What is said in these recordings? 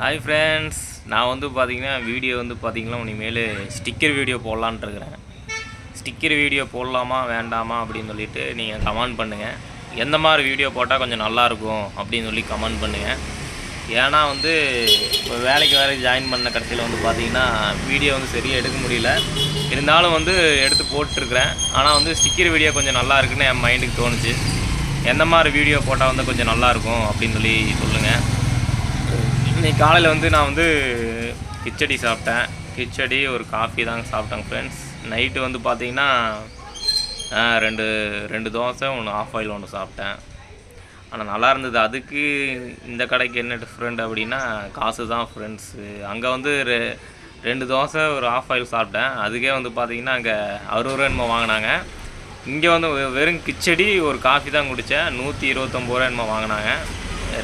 Hi friends நான் வந்து பார்த்திங்கன்னா வீடியோ வந்து பார்த்திங்கன்னா இனிமேல் ஸ்டிக்கர் வீடியோ போடலான்ட்டு இருக்கிறேன். ஸ்டிக்கர் வீடியோ போடலாமா வேண்டாமா அப்படின்னு சொல்லிட்டு நீங்கள் கமெண்ட் பண்ணுங்கள் எந்த மாதிரி வீடியோ போட்டால் கொஞ்சம் நல்லாயிருக்கும் அப்படின்னு சொல்லி கமெண்ட் பண்ணுங்கள் ஏன்னா வந்து இப்போ வேலைக்கு வேலைக்கு ஜாயின் பண்ண கடைசியில் வந்து பார்த்தீங்கன்னா வீடியோ வந்து சரியாக எடுக்க முடியல. இருந்தாலும் வந்து எடுத்து போட்டுருக்குறேன். ஆனால் வந்து ஸ்டிக்கர் வீடியோ கொஞ்சம் நல்லா இருக்குன்னு என் மைண்டுக்கு தோணுச்சு. எந்த மாதிரி வீடியோ போட்டால் வந்து கொஞ்சம் நல்லாயிருக்கும் அப்படின்னு சொல்லி சொல்லுங்கள் இன்றைக்கி காலையில் வந்து நான் வந்து கிச்சடி சாப்பிட்டேன். கிச்சடி ஒரு காஃபி தாங்க சாப்பிட்டேங்க ஃப்ரெண்ட்ஸ் நைட்டு வந்து பார்த்தீங்கன்னா ரெண்டு ரெண்டு தோசை ஒன்று ஆஃப் ஆயில் ஒன்று சாப்பிட்டேன். ஆனால் நல்லா இருந்தது. அதுக்கு இந்த கடைக்கு என்ன டிஃப்ரெண்ட் அப்படின்னா காசு தான் ஃப்ரெண்ட்ஸு அங்கே வந்து ரெ- ரெண்டு தோசை ஒரு ஆஃப் ஆயில் சாப்பிட்டேன். அதுக்கே வந்து பார்த்தீங்கன்னா அங்கே அறுபது ரூபா என்னமோ வாங்கினாங்க. இங்கே வந்து வெ- வெறும் கிச்சடி ஒரு காஃபி தான் குடித்தேன் நூற்றி இருபத்தொம்பது ரூபா என்னமோ வாங்கினாங்க.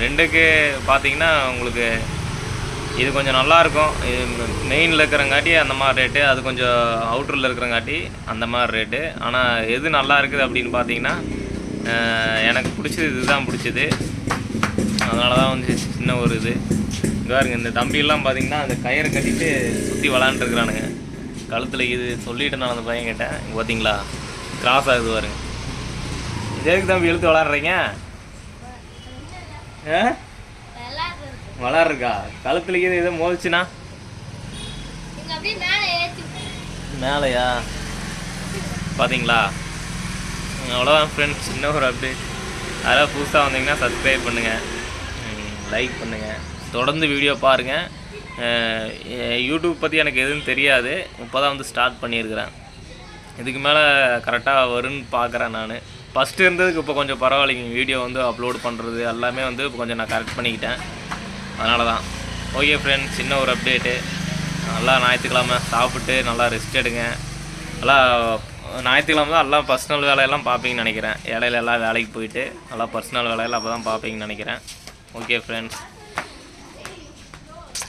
ரெண்டுக்கு பார்த்தீங்கன்னா உங்களுக்கு இது கொஞ்சம் நல்லாயிருக்கும். மெயினில் இருக்கிறங்காட்டி அந்த மாதிரி ரேட்டு அது கொஞ்சம் அவுட்டரில் இருக்கிறங்காட்டி அந்த மாதிரி ரேட்டு ஆனால் எது நல்லா இருக்குது அப்படின்னு பார்த்தீங்கன்னா எனக்கு பிடிச்சது இதுதான் பிடிச்சது. அதனால தான் வந்து சின்ன ஒரு இது. பாருங்க இந்த தம்பியெல்லாம் பார்த்தீங்கன்னா அந்த கயிறு கட்டிட்டு சுற்றி விளாண்டுருக்குறானுங்க கழுத்தில் இது சொல்லிட்டு நான் அந்த பையன் கேட்டேன் பார்த்தீங்களா கிராஸ் ஆகுது பாருங்க. இது தம்பி இழுத்து விளாட்றீங்க? விளாட்ருக்கா கழுத்துல இது எதுவும் மோதிச்சுனா? மேலையா? பார்த்தீங்களா அவ்வளோதான் ஃப்ரெண்ட்ஸ் சின்ன ஒரு அப்டேட் அதெல்லாம் புதுசாக வந்தீங்கன்னா சப்ஸ்கிரைப் பண்ணுங்கள் லைக் பண்ணுங்கள் தொடர்ந்து வீடியோ பாருங்கள் யூடியூப் பற்றி எனக்கு எதுவும் தெரியாது. இப்போ தான் வந்து ஸ்டார்ட் பண்ணியிருக்கிறேன். இதுக்கு மேலே கரெக்டாக வரும்னு பார்க்குறேன் நான். ஃபஸ்ட்டு இருந்ததுக்கு இப்போ கொஞ்சம் பரவாயில்லைங்க. வீடியோ வந்து அப்லோட் பண்ணுறது எல்லாமே வந்து இப்போ கொஞ்சம் நான் கரெக்ட் பண்ணிக்கிட்டேன். அதனால தான் ஓகே ஃப்ரெண்ட்ஸ் சின்ன ஒரு அப்டேட்டு நல்லா ஞாயிற்றுக்கிழமை சாப்பிட்டு நல்லா ரெஸ்ட் எடுங்க. நல்லா ஞாயிற்றுக்கிழமை தான் எல்லாம் பர்சனல் வேலையெல்லாம் பார்ப்பீங்கன்னு நினைக்கிறேன். இடையில எல்லாம் வேலைக்கு போயிட்டு நல்லா பர்சனல் வேலையெல்லாம் அப்போ தான் பார்ப்பீங்கன்னு நினைக்கிறேன். Okay friends